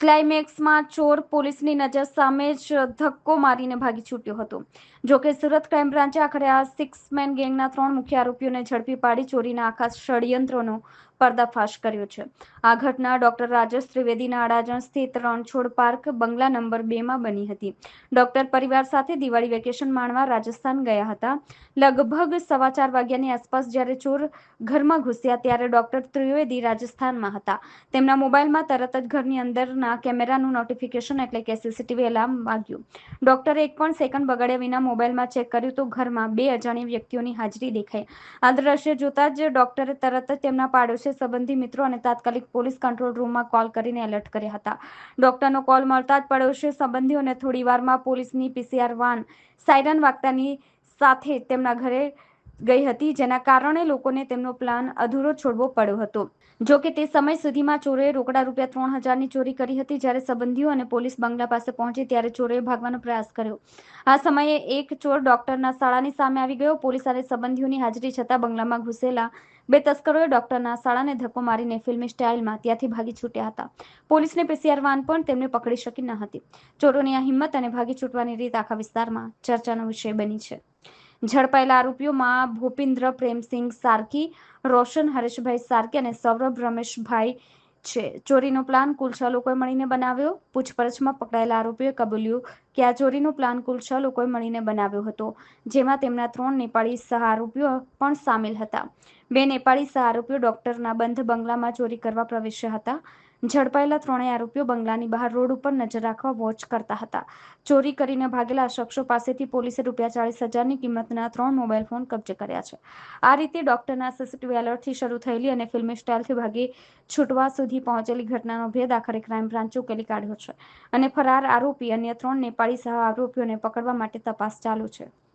ક્લાઇમેક્સમાં ચોર પોલીસની નજર સામે જ ધક્કો મારીને ભાગી છૂટ્યો હતો. જોકે સુરત ક્રાઇમ બ્રાન્ચે આખરે આ સિક્સમેન ગેંગના ત્રણ મુખ્ય આરોપીઓને ઝડપી પાડી ચોરીના આખા ષડયંત્રનો પર્દાફાશ કર્યો છે. આ ઘટના ડોક્ટર રાજેશ ત્રિવેદીના અડાજણ સ્થિત રણછોડ પાર્ક બંગલા નંબર બેમાં બની હતી. ડોક્ટર પરિવાર સાથે દિવાળી વેકેશન માણવા રાજસ્થાન ગયા હતા. લગભગ સવા ચાર વાગ્યાની આસપાસ જ્યારે ચોર ઘરમાં ઘૂસ્યા ત્યારે ડોક્ટર ત્રિવેદી રાજસ્થાનમાં હતા. તેમના મોબાઈલમાં તરત જ ઘરની અંદરના કેમેરાનું નોટિફિકેશન એટલે કે સીસીટીવી એલાર્મ વાગ્યું. ડોક્ટરે એક પણ સેકન્ડ બગાડ્યા વિના મોબાઈલમાં ચેક કર્યું તો ઘરમાં બે અજાણ્યા વ્યક્તિઓની હાજરી દેખાઈ. આ દ્રશ્ય જોતા જ ડોક્ટરે તરત જ તેમના પાડોશી સંબંધી મિત્રો અને તાત્કાલિક પોલીસ કંટ્રોલ રૂમમાં કોલ કરીને એલર્ટ કર્યા હતા. ડોક્ટરનો કોલ મળતા જ પડોશી સંબંધીઓને થોડી વારમાં પોલીસની પીસીઆર વાન સાયરન વાગતાની સાથે તેમના ઘરે ગઈ હતી, જેના કારણે લોકોને તેમનો પ્લાન અધૂરો છોડવો પડ્યો હતો. જો કે તે સમય સુધીમાં ચોરોએ રોકડા રૂપિયા ત્રણ હજારની ચોરી કરી હતી, જ્યારે સંબંધીઓ અને પોલીસ બંગલા પાસે પહોંચી ત્યારે ચોરોએ ભાગવાનો પ્રયાસ કર્યો. આ સમયે એક ચોર ડોક્ટરના શાળાની સામે આવી ગયો. પોલીસ અને સંબંધીઓની હાજરી છતાં બંગલામાં ઘૂસેલા બે તસ્કરોએ ડોક્ટરના શાળાને ધક્કો મારીને ફિલ્મી સ્ટાઇલમાં ત્યાંથી ભાગી છૂટ્યા હતા. પોલીસને પીસીઆર વાન પણ તેમને પકડી શકી ન હતી. ચોરોની આ હિંમત અને ભાગી છૂટવાની રીત આખા વિસ્તારમાં ચર્ચાનો વિષય બની છે. ઝડપાયેલા આરોપીઓમાં ભૂપિન્દ્ર પ્રેમસિંહ સારકી, રોશન હરેશભાઈ સારકી અને સૌરભ રમેશભાઈ છે. ચોરીનો પ્લાન કુલ છ લોકોએ મળીને બનાવ્યો. પૂછપરછમાં પકડાયેલા આરોપીઓએ કબૂલ્યું કે આ ચોરીનો પ્લાન કુલ છ લોકોએ મળીને બનાવ્યો હતો, જેમાં તેમના ત્રણ નેપાળી સહ આરોપીઓ પણ સામેલ હતા. બે નેપાળી સહ આરોપીઓ ડોક્ટરના બંધ બંગલામાં ચોરી કરવા પ્રવેશ્યા હતા. ઝડપાયેલા ત્રણેય આરોપીઓ બંગલાની બહાર રોડ ઉપર નજર રાખવા વોચ કરતા હતા. ચોરી કરીને ભાગેલા શખ્સો પાસેથી પોલીસે રૂપિયા ચાલીસ હજારની કિંમતના ત્રણ મોબાઈલ ફોન કબજે કર્યા છે. આ રીતે ડોક્ટરના સીસીટીવી એલર્ટથી શરૂ થયેલી અને ફિલ્મી સ્ટાઇલથી ભાગી છૂટવા સુધી પહોંચેલી ઘટનાનો ભેદ આખરે ક્રાઇમ બ્રાન્ચ ઉકેલી કાઢ્યો છે. અને ફરાર આરોપી અન્ય ત્રણ નેપાળી સહ આરોપીઓને પકડવા માટે તપાસ ચાલુ છે.